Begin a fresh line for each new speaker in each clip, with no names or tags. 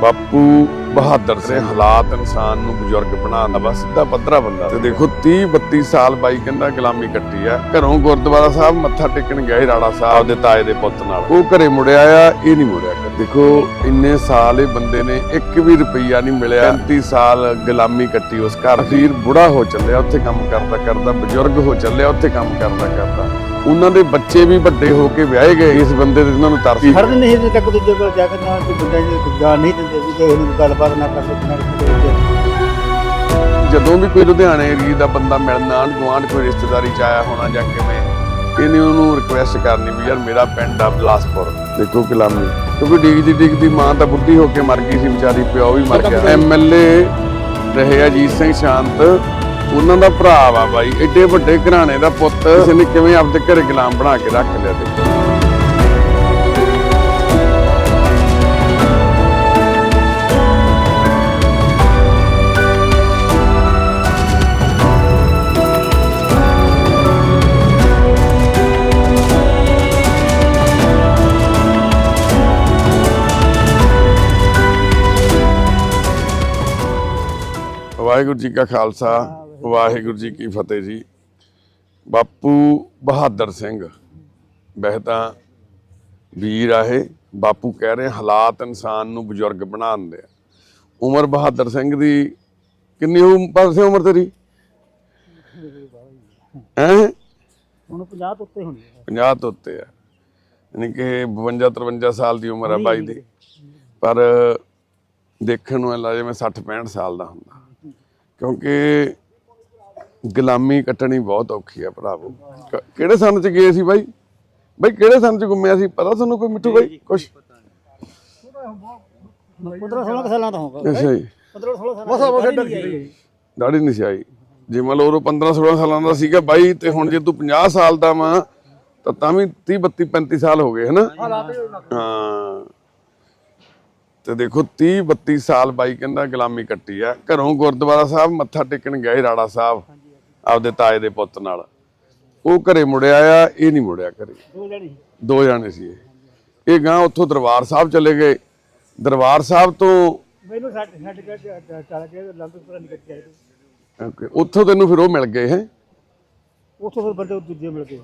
ਬਾਪੂ ਬਹਾਦਰ ਸਿੰਘ ਹਾਲਾਤ ਇਨਸਾਨ ਨੂੰ ਬਜ਼ੁਰਗ ਬਣਾਉਣ ਦਾ ਬਸ ਸਿੱਧਾ ਪੱਧਰਾ ਬੰਦਾ। ਤੇ ਦੇਖੋ 30 32 ਸਾਲ ਬਾਈ ਕਹਿੰਦਾ ਗੁਲਾਮੀ ਕੱਟੀ ਆ। ਘਰੋਂ ਗੁਰਦੁਆਰਾ ਸਾਹਿਬ ਮੱਥਾ ਟੇਕਣ ਗਏ ਰਾੜਾ ਸਾਹਿਬ ਦੇ ਤਾਏ ਦੇ ਪੁੱਤ ਨਾਲ। ਉਹ ਘਰੇ ਮੁੜਿਆ ਆ ਇਹ ਨਹੀਂ ਮੁੜਿਆ। ਦੇਖੋ ਇੰਨੇ ਸਾਲ ਇਹ ਬੰਦੇ ਨੇ ਇੱਕ ਵੀ ਰੁਪਈਆ ਨਹੀਂ ਮਿਲਿਆ। 35 ਸਾਲ ਗੁਲਾਮੀ ਕੱਟੀ ਉਸ ਘਰ ਅਖੀਰ ਬੁੜਾ ਹੋ ਚੱਲਿਆ ਉੱਥੇ ਕੰਮ ਕਰਦਾ ਕਰਦਾ ਬਜ਼ੁਰਗ ਹੋ ਚੱਲਿਆ ਉੱਥੇ ਕੰਮ ਕਰਦਾ ਕਰਦਾ ਉਹਨਾਂ ਦੇ ਬੱਚੇ ਵੀ ਵੱਡੇ ਹੋ ਕੇ ਵਿਆਹੇ ਗਏ ਇਸ ਬੰਦੇ ਦੇ ਉਹਨਾਂ ਨੂੰ ਤਰਸ।
ਖੜਨ ਨਹੀਂ ਤੱਕ ਦੂਜੇ ਕੋਲ ਜਾ ਕੇ ਨਾ ਕੋਈ ਬੰਦਾ ਜੀ ਜਾਣ ਨਹੀਂ ਦਿੰਦੇ ਵੀ ਕਿਸੇ ਨੂੰ ਗੱਲਬਾਤ ਨਾ ਕਰ ਸਕਣਾ
ਜਦੋਂ ਵੀ ਕੋਈ ਲੁਧਿਆਣੇ ਏਰੀਏ ਦਾ ਬੰਦਾ ਮਿਲਣਾ ਆਂਢ ਗੁਆਂਢ ਕੋਈ ਰਿਸ਼ਤੇਦਾਰੀ ਚ ਆਇਆ ਹੋਣਾ ਜਾਂ ਕਿਵੇਂ ਇਹਨੇ ਉਹਨੂੰ ਰਿਕੁਐਸਟ ਕਰਨੀ ਵੀ ਯਾਰ ਮੇਰਾ ਪਿੰਡ ਆ ਬਲਾਸਪੁਰ। ਦੇਖੋ ਗੁਲਾਮੀ ਕਿਉਂਕਿ ਡਿੱਗਦੀ ਡਿੱਗਦੀ ਮਾਂ ਤਾਂ ਬੁੱਢੀ ਹੋ ਕੇ ਮਰ ਗਈ ਸੀ ਵਿਚਾਰੀ ਪਿਓ ਵੀ ਮਰ ਗਿਆ। ਐਮਐਲਏ ਰਹੇ ਅਜੀਤ ਸਿੰਘ ਸ਼ਾਂਤ। ਉਹਨਾਂ ਦਾ ਭਰਾ ਵਾ ਬਾਈ ਐਡੇ ਵੱਡੇ ਘਰਾਣੇ ਦਾ ਪੁੱਤ। ਕਿਸੇ ਨੇ ਕਿਵੇਂ ਆਪਦੇ ਘਰੇ ਗੁਲਾਮ ਬਣਾ ਕੇ ਰੱਖ ਲਿਆ ਦੇਖੋ ਵਾਹਿਗੁਰੂ ਜੀ ਕਾ ਖਾਲਸਾ। ਵਾਹਿਗੁਰੂ ਜੀ ਕੀ ਫਤਿਹ ਜੀ। ਬਾਪੂ ਬਹਾਦਰ ਸਿੰਘ ਵੈਸੇ ਤਾਂ ਵੀਰ ਆਏ ਬਾਪੂ ਕਹਿ ਰਹੇ ਹਾਲਾਤ ਇਨਸਾਨ ਨੂੰ ਬਜ਼ੁਰਗ ਬਣਾ ਦਿੰਦੇ ਆ। ਉਮਰ ਬਹਾਦਰ ਸਿੰਘ ਦੀ ਕਿੰਨੀ ਉਮ- ਪਾਸੇ ਉਮਰ ਤੇਰੀ? ਹੈ?
ਹੁਣ 50 ਤੋਂ ਉੱਤੇ ਹੋਣੀ ਹੈ
50 ਤੋਂ ਉੱਤੇ ਆ। ਯਾਨੀ ਕਿ 52 53 ਸਾਲ ਦੀ ਉਮਰ ਆ ਬਾਈ ਦੀ। ਪਰ ਦੇਖਣ ਨੂੰ ਲੱਗਦਾ ਜਿਵੇਂ 60 65 ਸਾਲ ਦਾ ਹੁੰਦਾ। ਕਿਉਂਕਿ ਗੁਲਾਮੀ ਕੱਟਣੀ ਬਹੁਤ ਔਖੀ ਆ ਭਰਾਵੋ। ਕ- ਕਿਹੜੇ ਸੰਨ ਚ ਗਏ ਸੀ ਬਾਈ? ਬਾਈ ਕਿਹੜੇ ਸੰਨ ਚ ਘੁੰਮਿਆ ਸੀ? ਪਤਾ ਤੁਹਾਨੂੰ ਕੋਈ ਮਿੱਠੂ ਬਾਈ? ਕੁਛ?
15 16 ਸਾਲਾਂ ਦਾ ਹੋਗਾ
ਅੱਛਾ ਜੀ।
15 16 ਸਾਲਾਂ ਮਸਾ ਮਸਾ ਡਰ ਗਈ
ਦਾੜੀ ਨਹੀਂ ਸੀ ਆਈ। ਜੇ ਮੰਨ ਲਓ ਉਹ 15 16 ਸਾਲਾਂ ਦਾ ਸੀਗਾ ਬਾਈ ਤੇ ਹੁਣ ਜੇ ਤੂੰ 50 ਸਾਲ ਦਾ ਵਾਂ ਤਾਂ ਤਾਂ ਵੀ 30 32 35 ਸਾਲ ਹੋ ਗਏ ਹਨਾ? ਹਾਂ ਤੇ ਦੇਖੋ 30 32 ਸਾਲ ਬਾਈ ਕਹਿੰਦਾ ਗੁਲਾਮੀ ਕੱਟੀ ਆ। ਘਰੋਂ ਗੁਰਦੁਆਰਾ ਸਾਹਿਬ ਮੱਥਾ ਟੇਕਣ ਗਏ ਰਾੜਾ ਸਾਹਿਬ। ਆਪਦੇ ਤਾਏ ਦੇ ਪੁੱਤ ਨਾਲ। ਉਹ ਘਰੇ ਮੁੜਿਆ ਆ ਇਹ ਨਹੀਂ ਮੁੜਿਆ ਘਰੇ।
ਦੋ ਜਣੇ
ਦੋ ਜਾਣੇ ਸੀ ਇਹ। ਗਾਂ ਉੱਥੋਂ ਦਰਬਾਰ ਸਾਹਿਬ ਚਲੇ ਗਏ। ਦਰਬਾਰ ਸਾਹਿਬ ਤੋਂ
ਮੈਨੂੰ ਛੱਡ ਛੱਡ ਕੇ ਚੱਲ ਕੇ ਲੰਬਪੁਰਾ ਨਿਕਲ ਕੇ
ਓਕੇ, ਉੱਥੋਂ ਤੈਨੂੰ ਫਿਰ ਉਹ ਮਿਲ ਗਏ ਹੈ?
ਉੱਥੋਂ ਫਿਰ ਬੰਦੇ ਦੂਜੇ ਮਿਲ ਗਏ।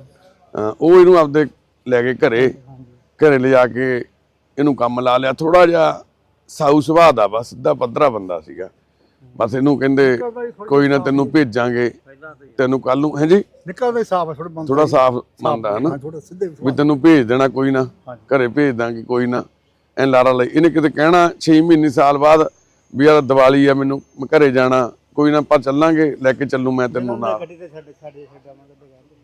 ਉਹ ਇਹਨੂੰ ਆਪਦੇ ਲੈ ਕੇ ਘਰੇ। ਘਰੇ ਲਿਜਾ ਕੇ ਇਹਨੂੰ ਕੰਮ ਲਾ ਲਿਆ। ਥੋੜਾ ਜਿਹਾ ਸਾਊ ਸੁਭਾਅ ਦਾ ਬਸ ਸਿੱਧਾ ਪੱਧਰਾ ਬੰਦਾ ਸੀਗਾ। ਬਸ ਇਹਨੂੰ ਕਹਿੰਦੇ ਕੋਈ ਨਾ ਤੈਨੂੰ ਭੇਜਾਂਗੇ। ਤੈਨੂੰ ਕੱਲ ਨੂੰ ਹੈ ਜੀ?
ਨਿਕਲਦੇ ਸਾਫ਼ ਥੋੜਾ ਬੰਦ
ਥੋੜਾ ਸਾਫ਼ ਮੰਨਦਾ ਹੈ ਨਾ?
ਥੋੜਾ ਸਿੱਧੇ
ਵੀ ਤੈਨੂੰ ਭੇਜ ਦੇਣਾ ਕੋਈ ਨਾ ਘਰੇ ਭੇਜ ਦਾਂਗੇ ਕੋਈ ਨਾ ਐ ਲਾਰਾ ਲਈ। ਇਹਨੇ ਕਿਤੇ ਕਹਿਣਾ 6 ਮਹੀਨੇ ਸਾਲ ਬਾਅਦ ਵੀ ਯਾਰ ਦੀਵਾਲੀ ਆ ਮੈਨੂੰ ਮੈਂ ਘਰੇ ਜਾਣਾ ਕੋਈ ਨਾ ਆਪਾਂ ਚੱਲਾਂਗੇ ਲੈ ਕੇ ਚੱਲੂ ਮੈਂ ਤੈਨੂੰ ਨਾਲ।
ਛੱਡ ਛੱਡ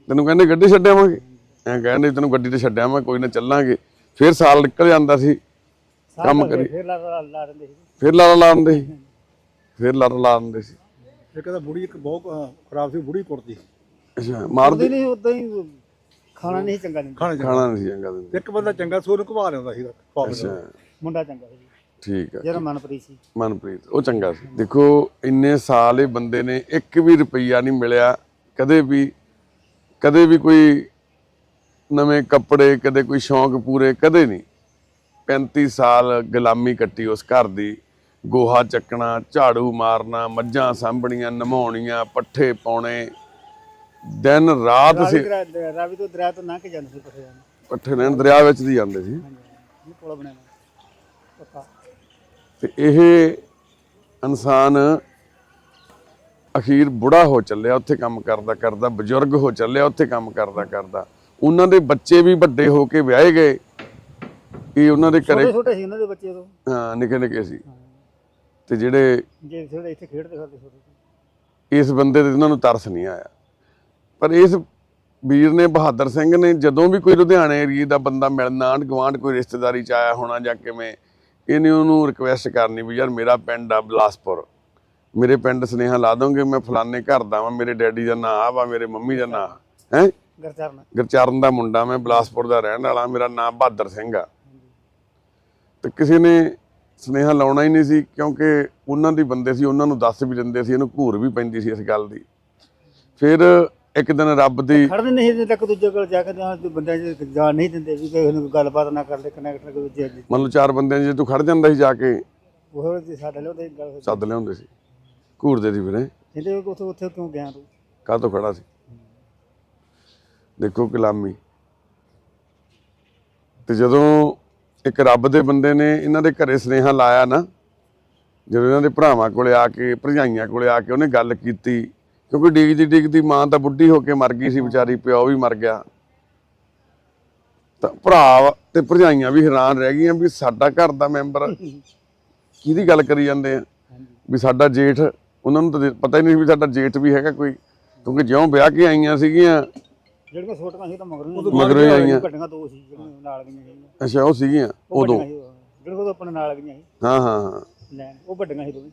ਤੈਨੂੰ ਕਹਿੰਦੇ ਗੱਡੀ ਛੱਡਿਆਵਾਂਗੇ ਐਂ ਕਹਿੰਦੇ ਤੈਨੂੰ ਗੱਡੀ ਤੇ ਛੱਡਿਆਵਾਂ ਕੋਈ ਨਾ ਚੱਲਾਂਗੇ। ਫਿਰ ਸਾਲ ਨਿਕਲ ਜਾਂਦਾ ਸੀ। ਕੰਮ ਕਰੀ।
ਫਿਰ ਲਾ ਲਾ ਲਾ ਦਿੰਦੇ ਸੀ।
ਫਿਰ ਲਾਰਾ ਲਾ ਦਿੰਦੇ ਸੀ। ਫਿਰ ਲਾਰਾ ਲਾ ਦਿੰਦੇ ਸੀ।
ਇੱਕ ਤਾਂ ਬੁੜੀ ਇੱਕ ਬਹੁਤ ਖਰਾਬ ਸੀ ਬੁੜੀ ਕੁੱਟਦੀ।
ਅੱਛਾ ਮਾਰਦੇ?
ਨਹੀਂ ਉਦਾਂ ਹੀ ਖਾਣਾ ਨਹੀਂ ਚੰਗਾ ਨਹੀਂ
ਖਾਣਾ
ਖਾਣਾ ਨਹੀਂ ਸੀ ਚੰਗਾ ਦਿੰਦੇ।
ਇੱਕ ਬੰਦਾ ਚੰਗਾ ਸੀ ਉਹਨੂੰ ਘਵਾ ਲਿਆਉਂਦਾ ਸੀ
ਅੱਛਾ।
ਮੁੰਡਾ ਚੰਗਾ ਸੀ।
ਠੀਕ ਆ।
ਜਿਹੜਾ ਮਨਪ੍ਰੀਤ ਸੀ।
ਮਨਪ੍ਰੀਤ ਉਹ ਚੰਗਾ ਸੀ। ਦੇਖੋ ਇੰਨੇ ਸਾਲ ਇਹ ਬੰਦੇ ਨੇ ਇੱਕ ਵੀ ਰੁਪਈਆ ਨਹੀਂ ਮਿਲਿਆ ਕਦੇ ਵੀ ਕਦੇ ਵੀ ਕੋਈ ਨਵੇਂ ਕੱਪੜੇ ਕਦੇ ਕੋਈ ਸ਼ੌਂਕ ਪੂਰੇ ਕਦੇ ਨਹੀਂ। 35 ਸਾਲ ਗੁਲਾਮੀ ਕੱਟੀ ਉਸ ਘਰ ਦੀ। ਗੋਹਾ ਚੱਕਣਾ ਝਾੜੂ ਮਾਰਨਾ ਮੱਝਾਂ ਸਾਂਭਣੀਆਂ ਨਮਾਉਣੀਆਂ ਪੱਠੇ ਪਾਉਣੇ। ਦਿਨ ਰਾਤ ਸੀ।
ਰਾਵੀ ਤੋਂ ਦਰਿਆ ਤੋਂ ਲੰਘ ਕੇ ਜਾਂਦੇ ਸੀ ਪੱਠੇ ਜਾਣ
ਪੱਠੇ ਲੈਣ ਦਰਿਆ ਵਿੱਚ ਦੀ ਜਾਂਦੇ ਸੀ।
ਹਾਂਜੀ ਇਹ ਪੁਲ ਬਣਿਆ ਪੱਕਾ।
ਤੇ ਇਹ ਇਨਸਾਨ ਅਖੀਰ ਬੁੜਾ ਹੋ ਚੱਲਿਆ ਉੱਥੇ ਕੰਮ ਕਰਦਾ ਕਰਦਾ ਬਜ਼ੁਰਗ ਹੋ ਚੱਲਿਆ ਉੱਥੇ ਕੰਮ ਕਰਦਾ ਕਰਦਾ। ਉਹਨਾਂ ਦੇ ਬੱਚੇ ਵੀ ਵੱਡੇ ਹੋ ਕੇ ਵਿਆਹੇ ਗਏ। ਇਹ ਉਹਨਾਂ ਦੇ ਘਰੇ
ਛੋਟੇ ਛੋਟੇ ਸੀ ਉਹਨਾਂ ਦੇ ਬੱਚੇ ਤੋਂ
ਹਾਂ, ਨਿੱਕੇ ਨਿੱਕੇ ਸੀ। ਤੇ ਜਿਹੜੇ
ਜੇ ਥੋੜੇ ਇੱਥੇ ਖੇਡਦੇ ਫਿਰਦੇ ਛੋਟੇ
ਇਸ ਬੰਦੇ ਦੇ ਉਹਨਾਂ ਨੂੰ ਤਰਸ ਨਹੀਂ ਆਇਆ। ਪਰ ਇਸ ਵੀਰ ਨੇ ਬਹਾਦਰ ਸਿੰਘ ਨੇ ਜਦੋਂ ਵੀ ਕੋਈ ਲੁਧਿਆਣੇ ਏਰੀਏ ਦਾ ਬੰਦਾ ਮਿਲਣਾ ਆਂਢ ਗੁਆਂਢ ਕੋਈ ਰਿਸ਼ਤੇਦਾਰੀ ਚ ਆਇਆ ਹੋਣਾ ਜਾਂ ਕਿਵੇਂ ਇਹਨੇ ਉਹਨੂੰ ਰਿਕੁਐਸਟ ਕਰਨੀ ਵੀ ਯਾਰ ਮੇਰਾ ਪਿੰਡ ਆ ਬਲਾਸਪੁਰ। ਮੇਰੇ ਪਿੰਡ ਸੁਨੇਹਾ ਲਾ ਦੋਗੇ ਮੈਂ ਫਲਾਣੇ ਘਰ ਦਾ ਵਾਂ ਮੇਰੇ ਡੈਡੀ ਦਾ ਨਾਂ ਆ ਵਾ ਮੇਰੇ ਮੰਮੀ ਦਾ ਨਾਂ ਹੈ?
ਗਰਚਰਨ।
ਗੁਰਚਰਨ ਦਾ ਮੁੰਡਾ ਮੈਂ ਬਲਾਸਪੁਰ ਦਾ ਰਹਿਣ ਵਾਲਾ ਮੇਰਾ ਨਾਮ ਬਹਾਦਰ ਸਿੰਘ ਆ। ਤੇ ਕਿਸੇ ਨੇ ਸੁਨੇਹਾ ਲਾਉਣਾ ਹੀ ਨਹੀਂ ਸੀ ਕਿਉਂਕਿ ਉਹਨਾਂ ਦੀ ਬੰਦੇ ਸੀ ਉਹਨਾਂ ਨੂੰ ਦੱਸ ਵੀ ਦਿੰਦੇ ਸੀ ਇਹਨੂੰ ਘੂਰ ਵੀ ਪੈਂਦੀ ਸੀ ਇਸ ਗੱਲ ਦੀ। ਫਿਰ ਇੱਕ ਦਿਨ ਰੱਬ ਦੀ
ਖੜਨ ਨਹੀਂ ਦਿੰਦੇ ਤੱਕ ਦੂਜੇ ਕੋਲ ਜਾ ਕੇ ਨਾ ਕੋਈ ਬੰਦਾ ਜੀ ਨਹੀਂ ਦਿੰਦੇ ਵੀ ਕਿਸੇ ਨੂੰ ਗੱਲਬਾਤ ਨਾ ਕਰਦੇ ਕਨੈਕਟ ਕੋਈ ਦੂਜੇ
ਮੰਨ ਲਓ ਚਾਰ ਬੰਦਿਆਂ ਜੇ ਤੂੰ ਖੜ ਜਾਂਦਾ ਸੀ ਜਾ ਕੇ
ਉਹ ਸਾਡੇ ਲਿਆਉਂਦੇ ਗੱਲ।
ਸੱਦ ਲਿਆਉਂਦੇ ਸੀ ਘੂਰਦੇ ਸੀ ਵੀਰੇ।
ਉਹ ਉੱਥੇ ਉੱਥੇ ਕਿਉਂ ਗਿਆ ਤੂੰ?
ਕਾਹ ਤੋਂ ਖੜਾ ਸੀ? ਦੇਖੋ ਗੁਲਾਮੀ। ਤੇ ਜਦੋਂ ਇੱਕ ਰੱਬ ਦੇ ਬੰਦੇ ਨੇ ਇਹਨਾਂ ਦੇ ਘਰੇ ਸਨੇਹਾ ਲਾਇਆ ਨਾ, ਜਦੋਂ ਇਹਨਾਂ ਦੇ ਭਰਾਵਾਂ ਕੋਲੇ ਆ ਕੇ, ਭਰਜਾਈਆਂ ਕੋਲੇ ਆ ਕੇ ਉਹਨੇ ਗੱਲ ਕੀਤੀ, ਕਿਉਂਕਿ ਡਿੱਗਦੀ ਡਿੱਗਦੀ ਮਾਂ ਤਾਂ ਬੁੱਢੀ ਹੋ ਕੇ ਮਰ ਗਈ ਸੀ, ਵਿਚਾਰੀ ਪਿਓ ਵੀ ਮਰ ਗਿਆ। ਤਾਂ ਭਰਾ ਤੇ ਭਰਜਾਈਆਂ ਵੀ ਹੈਰਾਨ ਰਹਿ ਗਈਆਂ ਵੀ ਸਾਡਾ ਘਰ ਦਾ ਮੈਂਬਰ ਕਿਹਦੀ ਗੱਲ ਕਰੀ ਜਾਂਦੇ ਆ? ਵੀ ਸਾਡਾ ਜੇਠ, ਉਹਨਾਂ ਨੂੰ ਤਾਂ ਪਤਾ ਹੀ ਨਹੀਂ ਵੀ ਸਾਡਾ ਜੇਠ ਵੀ ਹੈਗਾ ਕੋਈ, ਕਿਉਂਕਿ ਜਿਉਂ ਵਿਆਹ ਕੇ ਆਈਆਂ ਸੀਗੀਆਂ
ਜਿਹੜੀਆਂ ਛੋਟੀਆਂ ਸੀ ਤਾਂ ਮਗਰੋਂ
ਉਦੋਂ
ਮਗਰੋਂ ਹੀ ਆਈਆਂ।
ਵੱਡੀਆਂ ਦੋ ਸੀ ਜਿਹੜੀਆਂ ਨਾਲ ਗਈਆਂ ਸੀ।
ਅੱਛਾ ਉਹ ਸੀਗੀਆਂ
ਉਹ
ਉਦੋਂ?
ਵੱਡੀਆਂ ਸੀ ਉਹ। ਜਿਹੜੇ ਕੋਲ ਆਪਣੇ ਨਾਲ ਗਈਆਂ ਸੀ।
ਹਾਂ ਹਾਂ ਹਾਂ।
ਲੈਣ ਉਹ ਵੱਡੀਆਂ ਸੀ ਦੋਵੇਂ।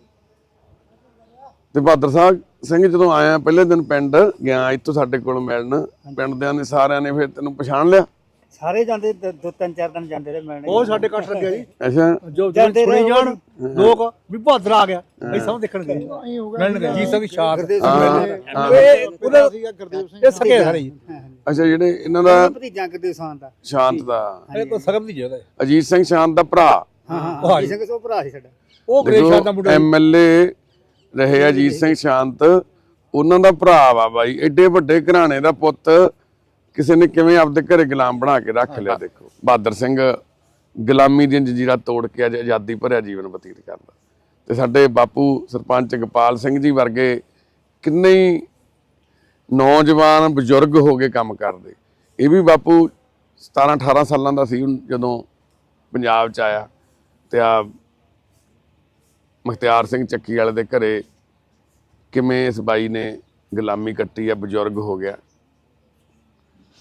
ਤੇ ਬਹਾਦਰ ਸਾਹਿਬ ਸਿੰਘ ਜਦੋਂ ਆਇਆ ਪਹਿਲੇ ਦਿਨ ਪਿੰਡ ਗਿਆ ਇੱਥੋਂ ਸਾਡੇ ਕੋਲ ਮਿਲਣ। ਪਿੰਡ ਦਿਆਂ ਨੇ ਸਾਰਿਆਂ ਨੇ ਫਿਰ ਤੈਨੂੰ ਪਛਾਣ ਲਿਆ?
ਸਾਰੇ ਜਾਂਦੇ ਦ- ਦੋ ਤਿੰਨ ਚਾਰ ਦਿਨ ਜਾਂਦੇ ਰਹੇ ਮਿਲਣੇ।
ਉਹ ਸਾਡੇ ਕੱਟ ਲੱਗਿਆ ਜੀ।
ਅੱਛਾ।
ਜੋ
ਜਾਂਦੇ
ਸੁਣੀ
ਰਹੇ
ਜਾਣ ਲੋਕ ਵੀ ਬਹਾਦਰ ਆ ਗਿਆ। ਅਸੀਂ ਸਭ ਦੇਖਣ ਗਏ। ਮਿਲਣ ਗਏ। ਜੀ ਸਿੰਘ ਸ਼ਾਖ
ਗੁਰਦੇਵ
ਹਾਂ,
ਸਿੰਘ।
ਇਹ ਉਹਦਾ ਇਹ ਸਕੇ ਸਾਰੇ ਜੀ।
ਅੱਛਾ ਜਿਹੜੇ ਇਹਨਾਂ ਦਾ
ਭਤੀਜਾ ਗੁਰਦੇਵ ਸਾਂ ਦਾ।
ਸ਼ਾਂਤ ਦਾ।
ਇਹ ਤਾਂ ਸਗਮ ਦੀ ਜਗ੍ਹਾ ਹੈ।
ਅਜੀਤ ਸਿੰਘ ਸ਼ਾਂਤ ਦਾ ਭਰਾ।
ਹਾਂ ਹਾਂ
ਉਹ
ਜੀ ਸਿੰਘ ਸੋ ਭਰਾ ਸੀ ਸਾਡਾ।
ਉਹ ਗ੍ਰੇਸ਼ਾਂ ਦਾ ਮੁੰਡਾ
ਐਮਐਲਏ ਰਹੇ ਅਜੀਤ ਸਿੰਘ ਸ਼ਾਂਤ ਉਹਨਾਂ ਦਾ ਭਰਾ ਵਾ ਬਾਈ। ਐਡੇ ਵੱਡੇ ਘਰਾਣੇ ਦਾ ਪੁੱਤ ਕਿਸੇ ਨੇ ਕਿਵੇਂ ਆਪਦੇ ਘਰੇ ਗੁਲਾਮ ਬਣਾ ਕੇ ਰੱਖ ਲਿਆ ਦੇਖੋ। ਬਹਾਦਰ ਸਿੰਘ ਗੁਲਾਮੀ ਦੀਆਂ ਜੰਜੀਰਾਂ ਤੋੜ ਕੇ ਅੱਜ ਆਜ਼ਾਦੀ ਭਰਿਆ ਜੀਵਨ ਬਤੀਤ ਕਰਦਾ। ਤੇ ਸਾਡੇ ਬਾਪੂ ਸਰਪੰਚ ਗੋਪਾਲ ਸਿੰਘ ਜੀ ਵਰਗੇ ਕਿੰਨੇ ਹੀ ਨੌਜਵਾਨ ਬਜ਼ੁਰਗ ਹੋ ਕੇ ਕੰਮ ਕਰਦੇ। ਇਹ ਵੀ ਬਾਪੂ 17 18 ਸਾਲਾਂ ਦਾ ਸੀ ਜਦੋਂ ਪੰਜਾਬ ਚ ਆਇਆ ਤੇ ਆ ਮੁਖਤਿਆਰ ਸਿੰਘ ਚੱਕੀ ਵਾਲੇ ਦੇ ਘਰੇ ਕਿਵੇਂ ਇਸ ਬਾਈ ਨੇ ਗੁਲਾਮੀ ਕੱਟੀ ਆ, ਬਜ਼ੁਰਗ ਹੋ ਗਿਆ।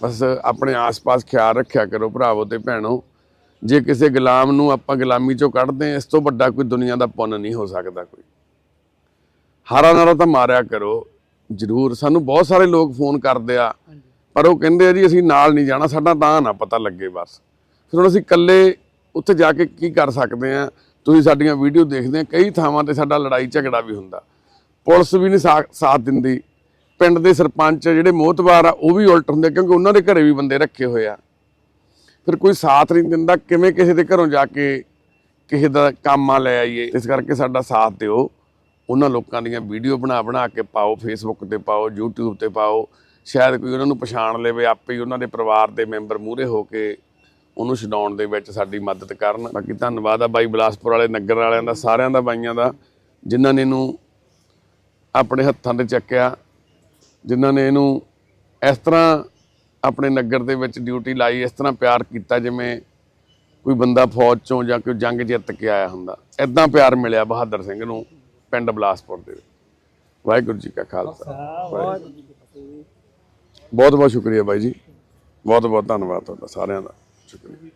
ਬਸ ਆਪਣੇ ਆਸ-ਪਾਸ ਖਿਆਲ ਰੱਖਿਆ ਕਰੋ ਭਰਾਵੋ ਤੇ ਭੈਣੋ। ਜੇ ਕਿਸੇ ਗੁਲਾਮ ਨੂੰ ਆਪਾਂ ਗੁਲਾਮੀ ਚੋਂ ਕੱਢਦੇ ਹਾਂ, ਇਸ ਤੋਂ ਵੱਡਾ ਕੋਈ ਦੁਨੀਆ ਦਾ ਪੁੰਨ ਨਹੀਂ ਹੋ ਸਕਦਾ ਕੋਈ। ਹਾਰਾ ਨਾਰਾ ਤਾਂ ਮਾਰਿਆ ਕਰੋ। ਜ਼ਰੂਰ ਸਾਨੂੰ ਬਹੁਤ ਸਾਰੇ ਲੋਕ ਫੋਨ ਕਰਦੇ ਆ ਪਰ ਉਹ ਕਹਿੰਦੇ ਆ ਜੀ ਅਸੀਂ ਨਾਲ ਨਹੀਂ ਜਾਣਾ ਸਾਡਾ ਤਾਂ ਨਾ ਪਤਾ ਲੱਗੇ ਬਸ। ਫਿਰ ਹੁਣ ਅਸੀਂ ਇਕੱਲੇ ਉੱਥੇ ਜਾ ਕੇ ਕੀ ਕਰ ਸਕਦੇ ਆ? ਤੁਸੀਂ ਸਾਡੀਆਂ ਵੀਡੀਓ ਦੇਖਦੇ ਆ ਕਈ ਥਾਵਾਂ ਤੇ ਸਾਡਾ ਲੜਾਈ ਝਗੜਾ ਵੀ ਹੁੰਦਾ। ਪੁਲਿਸ ਵੀ ਨਹੀਂ ਸਾਥ ਦਿੰਦੀ। ਪਿੰਡ ਦੇ ਸਰਪੰਚ ਜਿਹੜੇ ਮੋਹਤਬਾਰ ਆ ਉਹ ਵੀ ਉਲਟ ਹੁੰਦੇ ਕਿਉਂਕਿ ਉਹਨਾਂ ਦੇ ਘਰੇ ਵੀ ਬੰਦੇ ਰੱਖੇ ਹੋਏ ਆ। ਫਿਰ ਕੋਈ ਸਾਥ ਨਹੀਂ ਦਿੰਦਾ ਕਿਵੇਂ ਕਿਸੇ ਦੇ ਘਰੋਂ ਜਾ ਕੇ ਕਿਸੇ ਦਾ ਕੰਮ ਆ ਲੈ ਆਈਏ ਇਸ ਕਰਕੇ ਸਾਡਾ ਸਾਥ ਦਿਓ। ਉਹਨਾਂ ਲੋਕਾਂ ਦੀਆਂ ਵੀਡੀਓ ਬਣਾ ਬਣਾ ਕੇ ਪਾਓ ਫੇਸਬੁੱਕ ਤੇ ਪਾਓ, YouTube ਤੇ ਪਾਓ। ਸ਼ਾਇਦ ਕੋਈ ਉਹਨਾਂ ਨੂੰ ਪਛਾਣ ਲਵੇ, ਆਪੇ ਹੀ ਉਹਨਾਂ ਦੇ ਪਰਿਵਾਰ ਦੇ ਮੈਂਬਰ ਮੂਹਰੇ ਹੋ ਕੇ ਉਹਨੂੰ ਛਡਾਉਣ ਦੇ ਵਿੱਚ ਸਾਡੀ ਮਦਦ ਕਰਨ। ਬਾਕੀ ਧੰਨਵਾਦ ਆ ਬਾਈ ਬਿਲਾਸਪੁਰ ਵਾਲੇ, ਨਗਰ ਵਾਲਿਆਂ ਦਾ, ਸਾਰਿਆਂ ਦਾ, ਬਾਈਆਂ ਦਾ, ਜਿਨ੍ਹਾਂ ਨੇ ਇਹਨੂੰ ਆਪਣੇ ਹੱਥਾਂ ਤੇ ਚੱਕਿਆ, ਜਿਨ੍ਹਾਂ ਨੇ ਇਹਨੂੰ ਇਸ ਤਰ੍ਹਾਂ ਆਪਣੇ ਨਗਰ ਦੇ ਵਿੱਚ ਡਿਊਟੀ ਲਾਈ, ਇਸ ਤਰ੍ਹਾਂ ਪਿਆਰ ਕੀਤਾ ਜਿਵੇਂ ਕੋਈ ਬੰਦਾ ਫੌਜ ਚੋਂ ਜਾਂ ਕੋਈ ਜੰਗ ਜਿੱਤ ਕੇ ਆਇਆ ਹੁੰਦਾ। ਐਦਾਂ ਪਿਆਰ ਮਿਲਿਆ ਬਹਾਦਰ ਸਿੰਘ ਨੂੰ। ਪਿੰਡ ਬਿਲਾਸਪੁਰ ਦੇ ਵਾਹਿਗੁਰੂ ਜੀ ਕਾ ਖਾਲਸਾ। ਵਾਹਿਗੁਰੂ ਜੀ ਕੀ ਫਤਿਹ। ਬਹੁਤ ਬਹੁਤ ਸ਼ੁਕਰੀਆ ਬਾਈ ਜੀ। ਬਹੁਤ ਬਹੁਤ ਧੰਨਵਾਦ ਤੁਹਾਡਾ ਸਾਰਿਆਂ ਦਾ। ਸ਼ੁਕਰੀਆ।